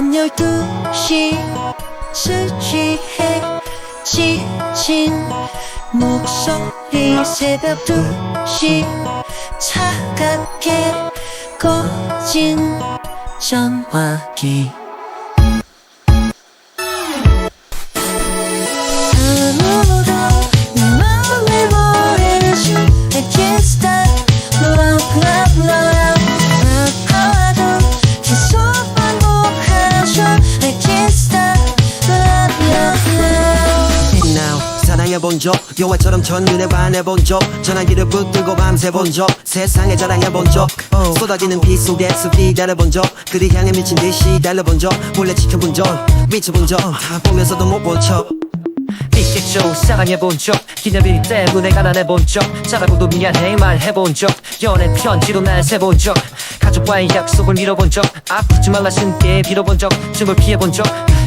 밤 열두 시술 취해 지친 목소리 새벽 두시 차갑게 꺼진 전화기 해본 적 영화처럼 첫눈에 반해본 적 전화기를 붙들고 밤새 본적 세상에 자랑해본 적 쏟아지는 비 속에서 기다려본 적 그리 향해 미친 듯이 달려본 적 몰래 지켜본 적 미쳐본 적다 보면서도 못 본척. 있겠죠 사랑해본 적 기념일 때문에 가난해본 적 잘하고도 미안해 말해본 적 연애 편지로 날 세본 적 가족과의 약속을 잃어본 적 아프지 말라 신께 빌어본 적 춤을 피해본 적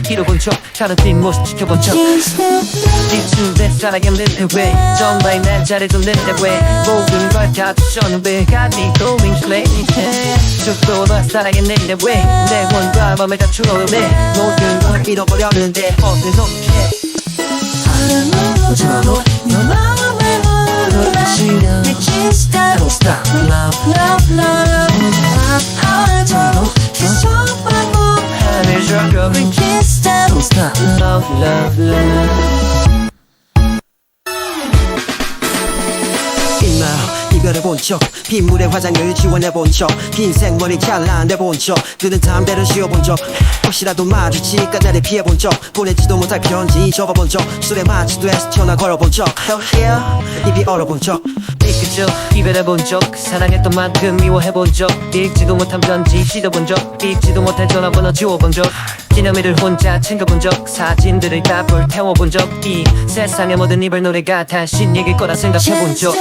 잃어본 적 다른 뒷모습 지켜본 적 뒤춤대 사랑했는데 왜? 정말 날 잘해줬는데 왜? 모든 걸다 주셨는데 me going crazy 죽도록 사랑했는데 왜? 내 원과 마음을 다 추억해 모든 걸 잃어버렸는데 마음을 stop Don't stop. Love love love love love love 이마 이별해본 적 빗물에 화장을 지원해본 적긴 생머리 잘라내본 적 그는 담배를 씌워본 적 혹시라도 마주칠까 자리 피해본 적 보내지도 못할 편지 접어본 적 술에 마취돼서 전화 걸어본 적 Hell yeah. 입이 얼어본 적 이끄죠? 이별해본 적 사랑했던 만큼 미워해본 적 읽지도 못한 편지 씻어본 적 읽지도 못한 전화번호 지워본 적 기념일을 혼자 챙겨본 적 사진들을 다 불태워본 적 이 세상의 모든 이별 노래가 다신 얘길 거라 생각해본 적.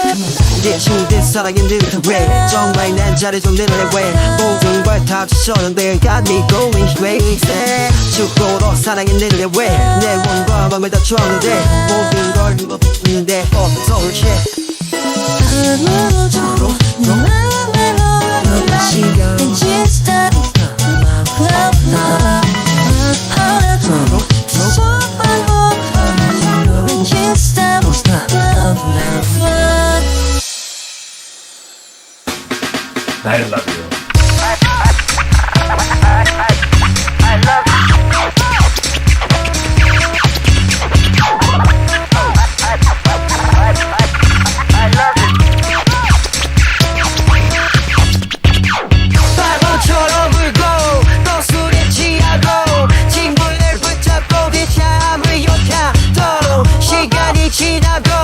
예친들 사랑했는데 왜? 정말 난 잘해줬는데 왜? 모든 걸다 주셨는데 Got me going crazy 죽도록 사랑했는데 왜? 내 원과 마음을 다 줬는데 모든 걸 입어봤는데 어서울게 I love you. cuidado.